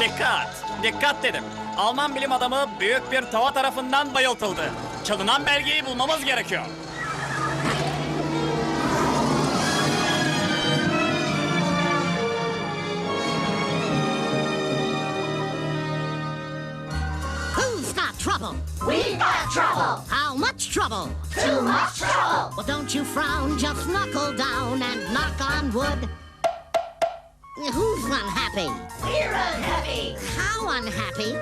Dikkat! Dikkat dedim. Alman bilim adamı büyük bir tava tarafından bayıltıldı. Çalınan belgeyi bulmamız gerekiyor. Who's got trouble? We got trouble. How much trouble? Too much trouble. Well, don't you frown, just knuckle down and knock on wood. Who's unhappy? We're unhappy. How unhappy?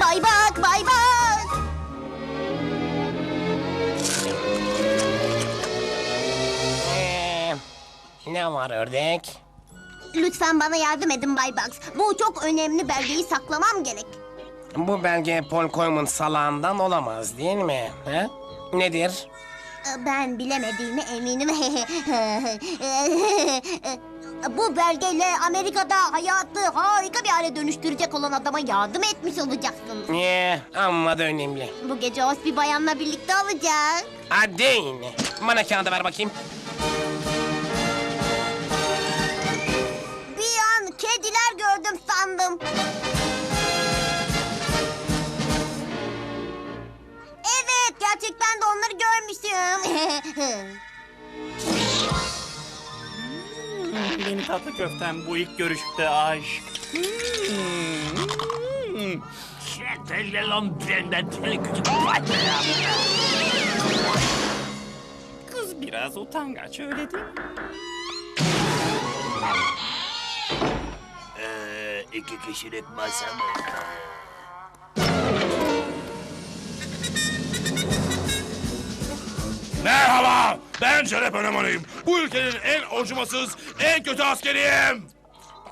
Bay bak, bay bak. Ee, ne var ördek? Lütfen bana yardım edin Bay Bugs. Bu çok önemli belgeyi saklamam gerek. Bu belge Paul Coleman salağından olamaz değil mi? He? Nedir? Ee, Ben bilemediğime eminim. Bu belgeyle Amerika'da hayatı harika bir hale dönüştürecek olan adama yardım etmiş olacaksın. Ee, amma da önemli. Bu gece hoş bir bayanla birlikte olacak. Hadi yine. Bana kağıdı ver bakayım. Tatlı köftem bu ilk görüşte aşk. Kız biraz utangaç öyle değil mi? Ee, iki kişilik masa mı? Merhaba, ben Şeref Öneman'ıyım. Bu ülkenin en ocumasız, en kötü askeriyim.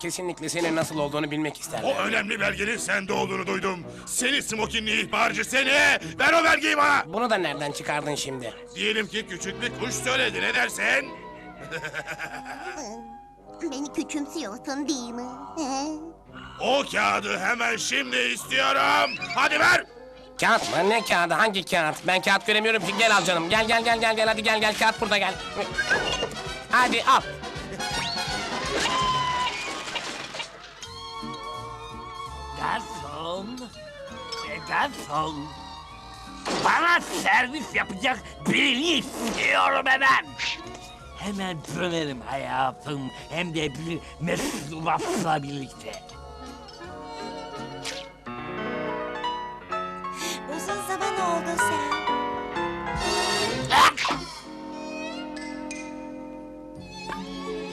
Kesinlikle senin nasıl olduğunu bilmek O önemli belgenin sende olduğunu duydum. Seni smokinli ihbarcı seni. Ver o belgeyi bana. Bunu da nereden çıkardın şimdi? Diyelim ki küçük bir kuş söyledi. Ne dersin? Beni küçümsüyorsun değil mi? O kağıdı hemen şimdi istiyorum. Hadi ver. Kağıt mı? Ne kağıdı? Hangi kağıt? Ben kağıt göremiyorum ki. Gel al canım. Gel gel gel gel gel. Hadi gel gel. Kağıt burada gel. Hadi al. Garson. E, garson. Bana servis yapacak birini istiyorum hemen. Hemen dönerim hayatım. Hem de bir mesulatla birlikte.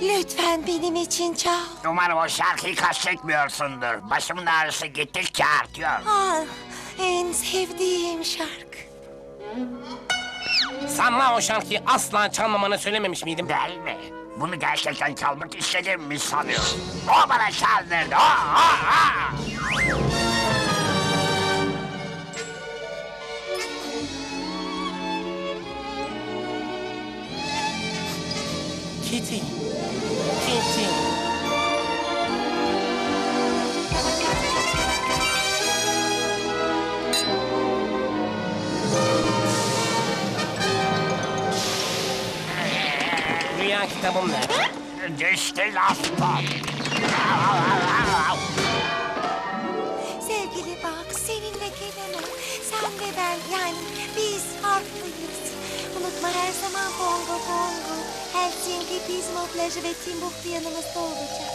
Lütfen benim için çal. Umarım o şarkıyı kastetmiyorsundur. Başımın ağrısı gittikçe artıyor. Ah, en sevdiğim şarkı. Sana o şarkıyı asla çalmamanı söylememiş miydim? Değil mi? Bunu gerçekten çalmak istedim mi sanıyorsun? O bana çaldırdı. O, o, o. Kitty. Kitty. Rüya kitabım nerede? Düştü laston. Sevgili bak, seninle gelemem. Sen ve ben, yani biz farklıyız. Unutma her zaman bongo bongo. Helsinki, Pismo plajı ve Timbuktu yanımızda olacak.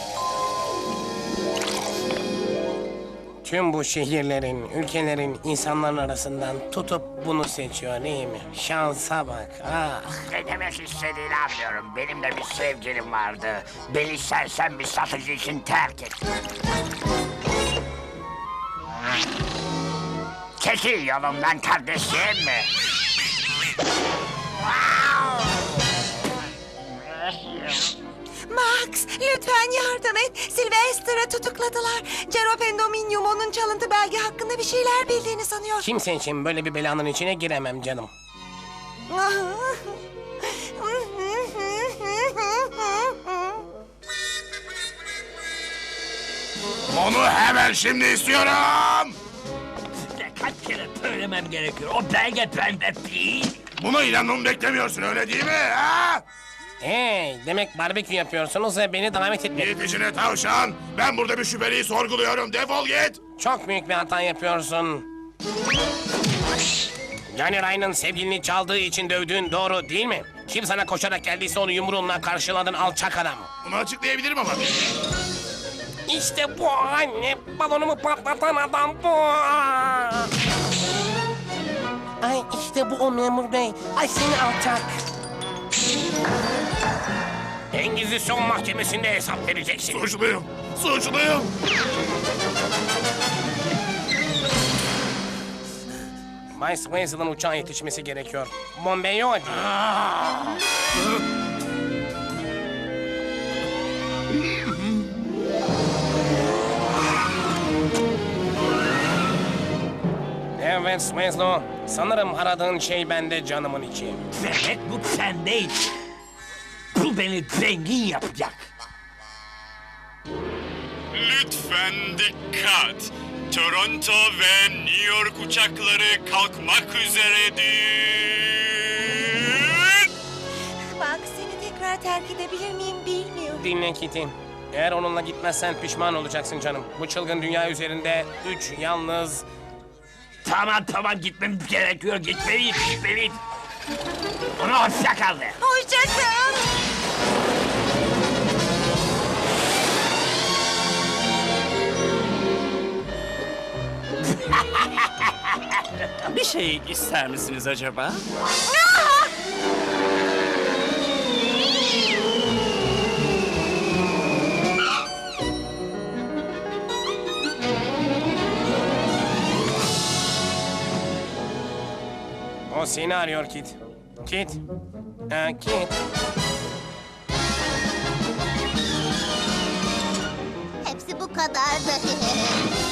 Tüm bu şehirlerin, ülkelerin, insanların arasından tutup bunu seçiyor değil mi? Şansa bak. Ah. Ne demek istediğini anlıyorum. Benim de bir sevgilim vardı. Beni sersem bir satıcı için terk etti. Çekil yolumdan kardeşim. Max, lütfen yardım et. Sylvester'ı tutukladılar. Jero Pendominium onun çalıntı belge hakkında bir şeyler bildiğini sanıyor. Kimse için böyle bir belanın içine giremem canım. Onu hemen şimdi istiyorum. Size kaç kere söylemem gerekiyor. O belge bende değil. Buna inanmamı beklemiyorsun öyle değil mi? Ha? Hey, demek barbekü yapıyorsunuz ve beni davet etmediniz. Git işine tavşan. Ben burada bir şüpheliyi sorguluyorum. Defol git. Çok büyük bir hata yapıyorsun. Johnny Ryan'ın sevgilini çaldığı için dövdüğün doğru değil mi? Kim sana koşarak geldiyse onu yumruğunla karşıladın alçak adam. Bunu açıklayabilirim ama. İşte bu anne, balonumu patlatan adam bu. Ay işte bu o memur bey. Ay seni alçak. Engizisyon mahkemesinde hesap vereceksin. Suçluyum. Suçluyum. Bay Swensel'ın uçağa yetişmesi gerekiyor. Bombeyo. Evet Swenslow, sanırım aradığın şey bende canımın içi. Demek bu sendeydi. Bu beni zengin yapacak. Lütfen dikkat. Toronto ve New York uçakları kalkmak üzeredir. Max seni tekrar terk edebilir miyim bilmiyorum. Dinle Kitty. Eğer onunla gitmezsen pişman olacaksın canım. Bu çılgın dünya üzerinde üç yalnız... Tamam tamam gitmem gerekiyor. Gitmeliyim gitmeliyim. Ona hoşça kal de. Hoşça kal. Bir şey ister misiniz acaba? O seni arıyor Kit. Kit. Ha, Kit. Hepsi bu kadardı.